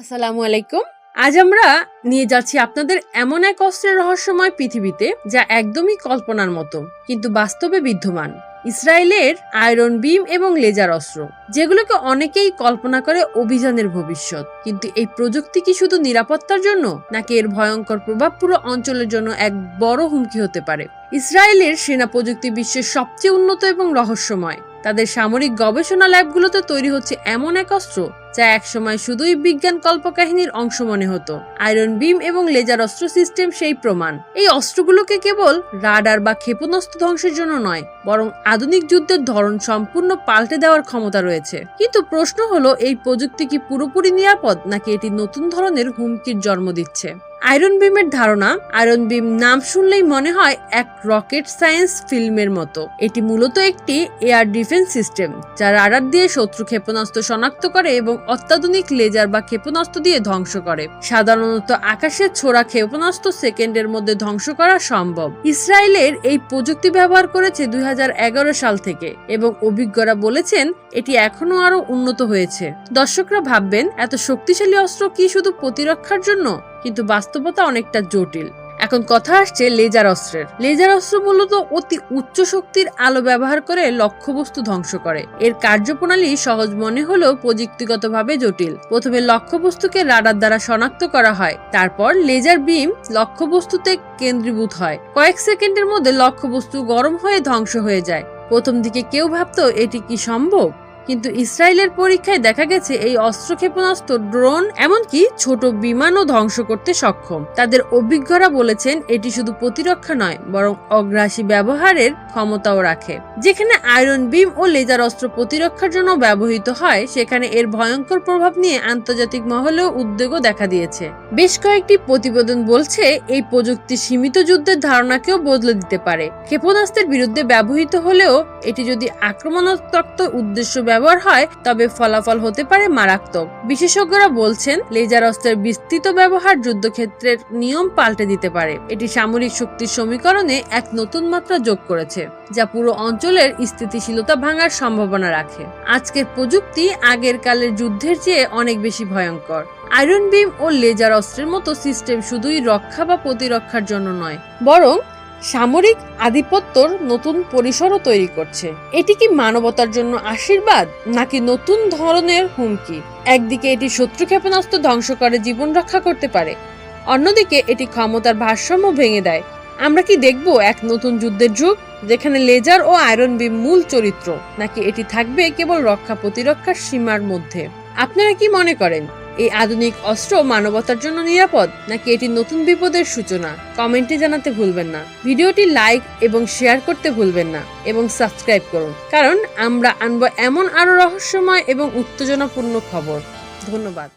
আসসালামু আলাইকুম। আজ আমরা নিয়ে যাচ্ছি আপনাদের এমন এক অস্ত্রের রহস্যময় পৃথিবীতে যা একদমই কল্পনার মতো, কিন্তু বাস্তবে বিদ্যমান। ইসরায়েলের আয়রন বিম এবং লেজার অস্ত্র, যেগুলোকে অনেকেই কল্পনা করে অভিযানের ভবিষ্যৎ। কিন্তু এই প্রযুক্তি কি শুধু নিরাপত্তার জন্য, নাকি এর ভয়ঙ্কর প্রভাব পুরো অঞ্চলের জন্য এক বড় হুমকি হতে পারে? ইসরায়েলের সেনা প্রযুক্তি বিশ্বের সবচেয়ে উন্নত এবং রহস্যময়। তাদের সামরিক গবেষণা ল্যাবগুলোতে তৈরি হচ্ছে এমন এক অস্ত্র যা একসময় শুধুই বিজ্ঞান কল্পকাহিনীর অংশ মনে হতো। আয়রন বিম এবং লেজার অস্ত্র সিস্টেম সেই প্রমাণ। এই অস্ত্রগুলোকে কেবল রাডার বা ক্ষেপণাস্ত্র ধ্বংসের জন্য নয়, বরং আধুনিক যুদ্ধের ধরন সম্পূর্ণ পাল্টে দেওয়ার ক্ষমতা রয়েছে। কিন্তু প্রশ্ন হলো, এই প্রযুক্তি কি পুরোপুরি নিরাপদ, নাকি এটি নতুন ধরনের হুমকির জন্ম দিচ্ছে? আয়রন বিমের ধারণা আয়রন বিম নাম শুনলেই মনে হয় এক রকেট সায়েন্স ফিল্মের মতো। এটি মূলত একটি এয়ার ডিফেন্স সিস্টেম যা রাডার দিয়ে শত্রু ক্ষেপণাস্ত্র শনাক্ত করে এবং অত্যাধুনিক লেজার বা ক্ষেপণাস্ত্র দিয়ে ধ্বংস করে। সাধারণত আকাশে ছোড়া ক্ষেপণাস্ত্র সেকেন্ডের মধ্যে ধ্বংস করা সম্ভব। ইসরায়েলের এই প্রযুক্তি ব্যবহার করেছে দুই হাজার এগারো সাল থেকে এবং অভিজ্ঞরা বলেছেন এটি এখনও আরও উন্নত হয়েছে। দর্শকরা ভাববেন, এত শক্তিশালী অস্ত্র কি শুধু প্রতিরক্ষার জন্য? কিন্তু বাস্তবতা অনেকটা জটিল। এখন কথা আসছে লেজার অস্ত্রের। লেজার অস্ত্র মূলত অতি উচ্চ শক্তির আলো ব্যবহার করে লক্ষ্যবস্তু ধ্বংস করে। এর কার্যপ্রণালী সহজ মনে হলেও প্রযুক্তিগতভাবে জটিল। প্রথমে লক্ষ্যবস্তুকে রাডার দ্বারা শনাক্ত করা হয়, তারপর লেজার বিম লক্ষ্যবস্তুতে কেন্দ্রীভূত হয়। কয়েক সেকেন্ডের মধ্যে লক্ষ্যবস্তু গরম হয়ে ধ্বংস হয়ে যায়। প্রথম দিকে কেউ ভাবতো, এটি কি সম্ভব? কিন্তু ইসরায়েলের পরীক্ষায় দেখা গেছে এই অস্ত্র ক্ষেপণাস্ত্র ড্রোন, এমনকি ছোট বিমানও ধ্বংস করতে সক্ষম। তাদের অভিজ্ঞরা বলেছেন এটি শুধু প্রতিরক্ষা নয়, বরং অগ্রাসী ব্যবহারের ক্ষমতাও রাখে। যেখানে আয়রন বিম ও লেজার অস্ত্র প্রতিরক্ষার জন্য ব্যবহৃত হয়, সেখানে এর ভয়ঙ্কর প্রভাব নিয়ে আন্তর্জাতিক মহলেও উদ্বেগও দেখা দিয়েছে। বেশ কয়েকটি প্রতিবেদন বলছে এই প্রযুক্তি সীমিত যুদ্ধের ধারণাকেও বদলে দিতে পারে। ক্ষেপণাস্ত্রের বিরুদ্ধে ব্যবহৃত হলেও এটি যদি আক্রমণাত্মক উদ্দেশ্য ব্যবহার হয়, তবে ফলাফল হতে পারে মারাত্মক। বিশেষজ্ঞরা বলছেন, লেজার অস্ত্রের বিস্তৃত ব্যবহার যুদ্ধক্ষেত্রের নিয়ম পাল্টে দিতে পারে। এটি সামরিক শক্তির সমীকরণে এক নতুন মাত্রা যোগ করেছে, যা পুরো অঞ্চলের স্থিতিশীলতা ভাঙার সম্ভাবনা রাখে। আজকের প্রযুক্তি আগের কালের যুদ্ধের চেয়ে অনেক বেশি ভয়ঙ্কর। আয়রন বিম ও লেজার অস্ত্রের মতো সিস্টেম শুধুই রক্ষা বা প্রতিরক্ষার জন্য নয়, বরং সামরিক আধিপত্যর নতুন পরিসরও তৈরি করছে। এটি কি মানবতার জন্য আশীর্বাদ, নাকি নতুন ধরনের হুমকি? একদিকে এটি শত্রু ক্ষেপণাস্ত্র ধ্বংস করে জীবন রক্ষা করতে পারে, অন্যদিকে এটি ক্ষমতার ভারসাম্য ভেঙে দেয়। আমরা কি দেখব এক নতুন যুদ্ধের যুগ, যেখানে লেজার ও আয়রন বিম মূল চরিত্র, নাকি এটি থাকবে কেবল রক্ষা প্রতিরক্ষার সীমার মধ্যে? আপনারা কি মনে করেন? এই আধুনিক অস্ত্র মানবতার জন্য নিরাপদ, নাকি এটি নতুন বিপদের সূচনা? কমেন্টে জানাতে ভুলবেন না। ভিডিওটি লাইক এবং শেয়ার করতে ভুলবেন না এবং সাবস্ক্রাইব করুন। কারণ আমরা আনব এমন আরও রহস্যময় এবং উত্তেজনাপূর্ণ খবর। ধন্যবাদ।